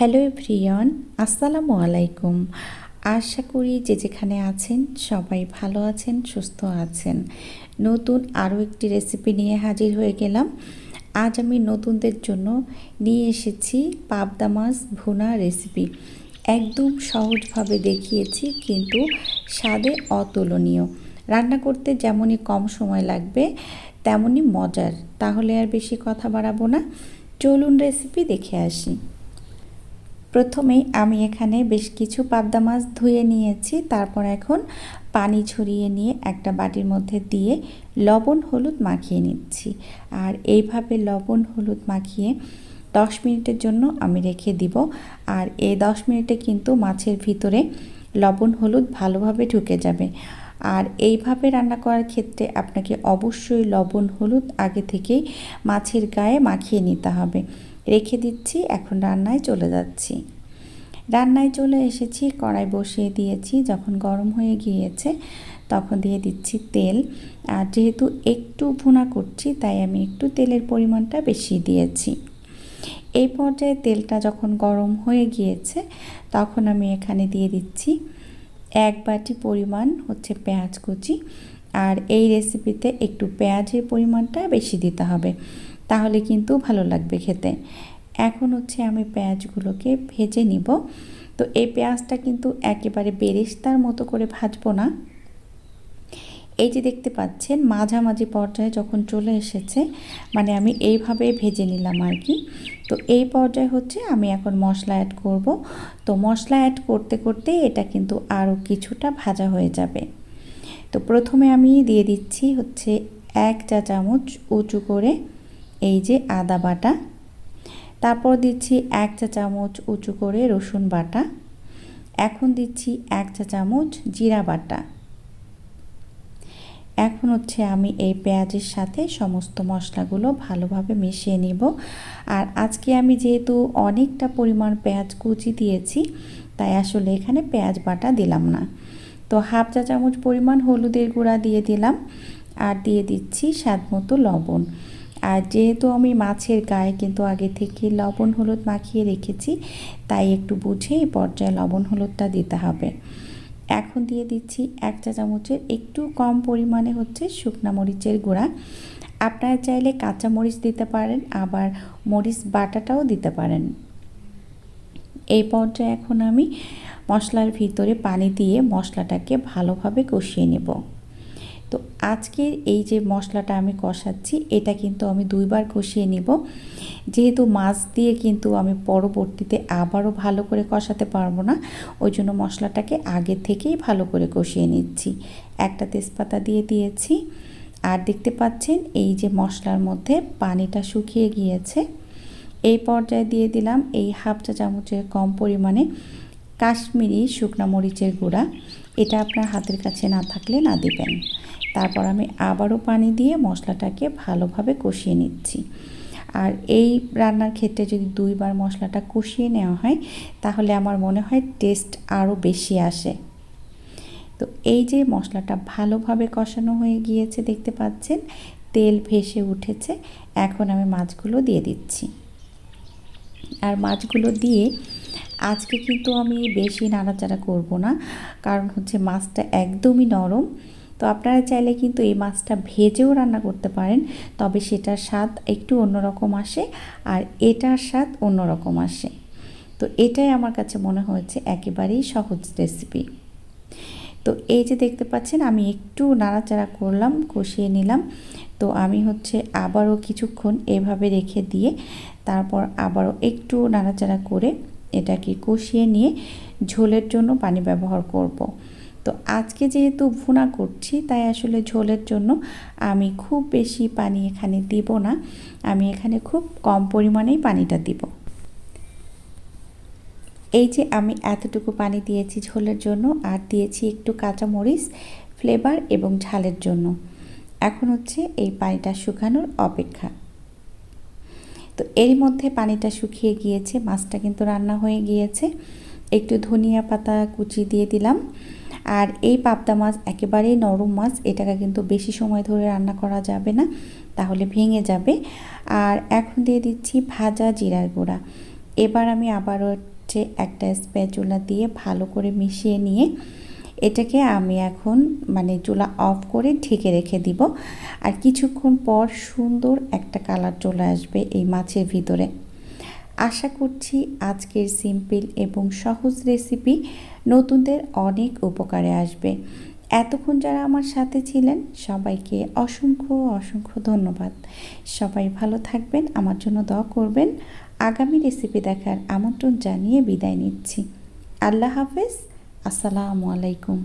Hello everyone আসসালামু আলাইকুম। আশা করি যে যেখানে আছেন সবাই ভালো আছেন, সুস্থ আছেন। নতুন আরও একটি রেসিপি নিয়ে হাজির হয়ে গেলাম। আজ আমি নতুনদের জন্য নিয়ে এসেছি পাবদা মাছ ভুনা রেসিপি। একদম সহজভাবে দেখিয়েছি, কিন্তু স্বাদে অতুলনীয়। রান্না করতে যেমনই কম সময় লাগবে, তেমনই মজার। তাহলে আর বেশি কথা বাড়াবো না। চলুন রেসিপি দেখে আসি। প্রথমেই আমি এখানে বেশ কিছু পাবদা মাছ ধুয়ে নিয়েছি। তারপর এখন পানি ঝরিয়ে নিয়ে একটা বাটির মধ্যে দিয়ে লবণ, হলুদ মাখিয়ে নিচ্ছি। আর এইভাবে লবণ, হলুদ মাখিয়ে দশ মিনিটের জন্য আমি রেখে দিব। আর এই দশ মিনিটে কিন্তু মাছের ভিতরে লবণ, হলুদ ভালোভাবে ঢুকে যাবে। আর এইভাবে রান্না করার ক্ষেত্রে আপনাকে অবশ্যই লবণ, হলুদ আগে থেকেই মাছের গায়ে মাখিয়ে নিতে হবে। রেখে দিচ্ছি, এখন রান্নায় চলে যাচ্ছি। রান্নায় চলে এসেছি, কড়াই বসিয়ে দিয়েছি, যখন গরম হয়ে গিয়েছে তখন দিয়ে দিচ্ছি তেল। আর যেহেতু একটু ভুনা করছি, তাই আমি একটু তেলের পরিমাণটা বেশি দিয়েছি। এই পর্যায়ে তেলটা যখন গরম হয়ে গিয়েছে, তখন আমি এখানে দিয়ে দিচ্ছি এক বাটি পরিমাণ হচ্ছে পেঁয়াজ কুচি। আর এই রেসিপিতে একটু পেঁয়াজের পরিমাণটা বেশি দিতে হবে। তাহলে কিন্তু ভালো লাগবে খেতে। এখন হচ্ছে আমি পেঁয়াজগুলোকে ভেজে নিব। তো এই পেঁয়াজটা কিন্তু একেবারে বেরেস্তার মতো করে ভাজবো না। এই যে দেখতে পাচ্ছেন, মাঝামাঝি পর্যায়ে যখন চলে এসেছে মানে আমি এইভাবে ভেজে নিলাম আর কি। তো এই পর্যায়ে হচ্ছে আমি এখন মশলা অ্যাড করব। তো মশলা অ্যাড করতে করতে এটা কিন্তু আরও কিছুটা ভাজা হয়ে যাবে। তো প্রথমে আমি দিয়ে দিচ্ছি হচ্ছে এক চা চামচ উঁচু করে এই যে আদা বাটা। তারপর দিচ্ছি এক চা চামচ উঁচু করে রসুন বাটা। এখন দিচ্ছি এক চা চামচ জিরা বাটা। এখন হচ্ছে আমি এই পেঁয়াজের সাথে সমস্ত মশলাগুলো ভালোভাবে মিশিয়ে নিব। আর আজকে আমি যেহেতু অনেকটা পরিমাণ পেঁয়াজ কুচি দিয়েছি, তাই আসলে এখানে পেঁয়াজ বাটা দিলাম না। তো হাফ চা চামচ পরিমাণ হলুদের গুঁড়া দিয়ে দিলাম। আর দিয়ে দিচ্ছি স্বাদ মতো লবণ। আর যেহেতু আমি মাছের গায়ে কিন্তু আগে থেকে লবণ হলুদ মাখিয়ে রেখেছি, তাই একটু বুঝে এই পর্যায়ে লবণ হলুদটা দিতে হবে। এখন দিয়ে দিচ্ছি এক চা চামচের একটু কম পরিমাণে হচ্ছে শুকনা মরিচের গুঁড়া। আপনারা চাইলে কাঁচা মরিচ দিতে পারেন, আবার মরিচ বাটাটাও দিতে পারেন। এই পর্যায়ে এখন আমি মশলার ভিতরে পানি দিয়ে মশলাটাকে ভালোভাবে কষিয়ে নেব। তো আজকের এই যে মশলাটা আমি কষাচ্ছি, এটা কিন্তু আমি দুইবার কষিয়ে নিব। যেহেতু মাছ দিয়ে কিন্তু আমি পরবর্তীতে আবারও ভালো করে কষাতে পারব না, ওই জন্য মশলাটাকে আগে থেকেই ভালো করে কষিয়ে নিচ্ছি। একটা তেজপাতা দিয়ে দিয়েছি। আর দেখতে পাচ্ছেন, এই যে মশলার মধ্যে পানিটা শুকিয়ে গিয়েছে। এই পর্যায়ে দিয়ে দিলাম এই হাফ চা চামচের কম পরিমাণে কাশ্মীরি শুকনা মরিচের গুঁড়া। এটা আপনার হাতের কাছে না থাকলে না দেবেন। তারপর আমি আবারও পানি দিয়ে মশলাটাকে ভালোভাবে কষিয়ে নিচ্ছি। আর এই রান্নার ক্ষেত্রে যদি দুইবার মশলাটা কষিয়ে নেওয়া হয়, তাহলে আমার মনে হয় টেস্ট আরও বেশি আসে। তো এই যে মশলাটা ভালোভাবে কষানো হয়ে গিয়েছে দেখতে পাচ্ছেন, তেল ভেসে উঠেছে। এখন আমি মাছগুলো দিয়ে দিচ্ছি। আর মাছগুলো দিয়ে আজকে কিন্তু আমি বেশি নাড়াচাড়া করব না, কারণ হচ্ছে মাছটা একদমই নরম। তো আপনারা চাইলে কিন্তু এই মাছটা ভেজেও রান্না করতে পারেন, তবে সেটার স্বাদ একটু অন্যরকম আসে আর এটার স্বাদ অন্যরকম আসে। তো এটাই আমার কাছে মনে হয়েছে একেবারেই সহজ রেসিপি। তো এই যে দেখতে পাচ্ছেন, আমি একটু নাড়াচাড়া করলাম, কষিয়ে নিলাম। তো আমি হচ্ছে আবারও কিছুক্ষণ এভাবে রেখে দিয়ে তারপর আবারও একটু নাড়াচাড়া করে এটাকে কষিয়ে নিয়ে ঝোলের জন্য পানি ব্যবহার করব। তো আজকে যেহেতু ভুনা করছি, তাই আসলে ঝোলের জন্য আমি খুব বেশি পানি এখানে দিব না। আমি এখানে খুব কম পরিমাণেই পানিটা দিব। এই যে আমি এতটুকু পানি দিয়েছি ঝোলের জন্য, আর দিয়েছি একটু কাঁচামরিচ, ফ্লেভার এবং ঝালের জন্য। এখন হচ্ছে এই পানিটা শুকানোর অপেক্ষা। তো এর মধ্যে পানিটা শুকিয়ে গিয়েছে, মাছটা কিন্তু রান্না হয়ে গিয়েছে। একটু ধনিয়া পাতা কুচি দিয়ে দিলাম। আর এই পাবদা মাছ একেবারেই নরম মাছ, এটাকে কিন্তু বেশি সময় ধরে রান্না করা যাবে না, তাহলে ভেঙে যাবে। আর এখন দিয়ে দিচ্ছি ভাজা জিরার গুঁড়া। এবার আমি আবার হচ্ছে একটা স্প্যাচুলা দিয়ে ভালো করে মিশিয়ে নিয়ে এটাকে আমি এখন মানে চুলা অফ করে ঢেকে রেখে দিব। আর কিছুক্ষণ পর সুন্দর একটা কালার চলে আসবে এই মাছের ভিতরে। আশা করছি আজকের সিম্পল এবং সহজ রেসিপি নতুনদের অনেক উপকারে আসবে। এতক্ষণ যারা আমার সাথে ছিলেন, সবাইকে অসংখ্য অসংখ্য ধন্যবাদ। সবাই ভালো থাকবেন, আমার জন্য দোয়া করবেন। আগামী রেসিপি দেখার আমন্ত্রণ জানিয়ে বিদায় নিচ্ছি। আল্লাহ হাফেজ। আসসালামু আলাইকুম।